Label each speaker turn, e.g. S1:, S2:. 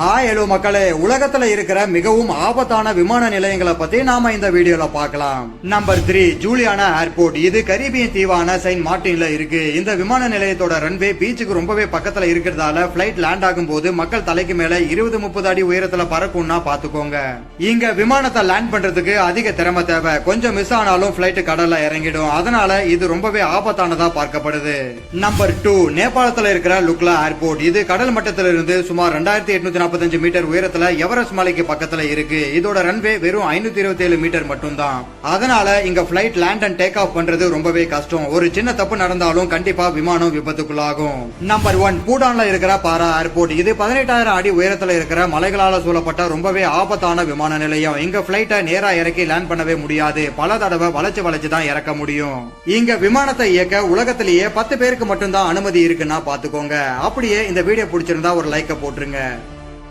S1: Hi hello மக்களே. உலகத்துல இருக்கிற மிகவும் ஆபத்தான விமான நிலையங்களை பத்தி நாம இந்த வீடியோல பார்க்கலாம். நம்பர் த்ரீ ஜூலியானா ஏர்போர்ட் இது கரீபியன் தீவான செயின்ட் மார்டின்ல இருக்கு. இந்த விமான நிலையத்தோட ரன்வே பீச்சுக்கு ரொம்பவே பக்கத்துல இருக்கிறதால பிளைட் லேண்ட் ஆகும் போது மக்கள் தலைக்கு மேல இருபது முப்பது அடி உயரத்துல பறக்கும்னா பாத்துக்கோங்க. இங்க விமானத்தை லேண்ட் பண்றதுக்கு அதிக திறமை தேவை. கொஞ்சம் மிஸ் ஆனாலும் பிளைட் கடல்ல இறங்கிடும். அதனால இது ரொம்பவே ஆபத்தானதா பார்க்கப்படுது. நம்பர் டூ நேபாளத்துல இருக்கிற லுக்லா ஏர்போர்ட் இது கடல் மட்டத்திலிருந்து சுமார் ரெண்டாயிரத்தி எட்நூத்தி நாற்பத்தஞ்சு மீட்டர் உயரத்துல எவரெஸ்ட் மலைக்கு பக்கத்துல இருக்கு. இதோட ரன்வே வெறும் ஐநூத்தி இருபத்தி ஏழு மீட்டர் மட்டும்தான். அதனால இங்க flight land and take off பண்றது ரொம்பவே கஷ்டம். ஒரு சின்ன தப்பு நடந்தாலும் கண்டிப்பா விமானம் விபத்துக்குள்ளாகும். நம்பர் ஒன் பூடான்ல இருக்கிற பாரா ஏர்போர்ட் இது பதினெட்டாயிரம் அடி உயரத்துல இருக்கிற மலைகளால சூழப்பட்ட ரொம்பவே ஆபத்தான விமான நிலையம். இங்க பிளைட்டை நேரா இறக்கி லேண்ட் பண்ணவே முடியாது. பல தடவை வளைச்சு வளைச்சு தான் இறக்க முடியும். இங்க விமானத்தை இயக்க உலகத்திலேயே பத்து பேருக்கு மட்டும்தான் அனுமதி இருக்குன்னா பாத்துக்கோங்க. அப்படியே இந்த வீடியோ பிடிச்சிருந்தா ஒரு லைக்கை போட்டுருங்க.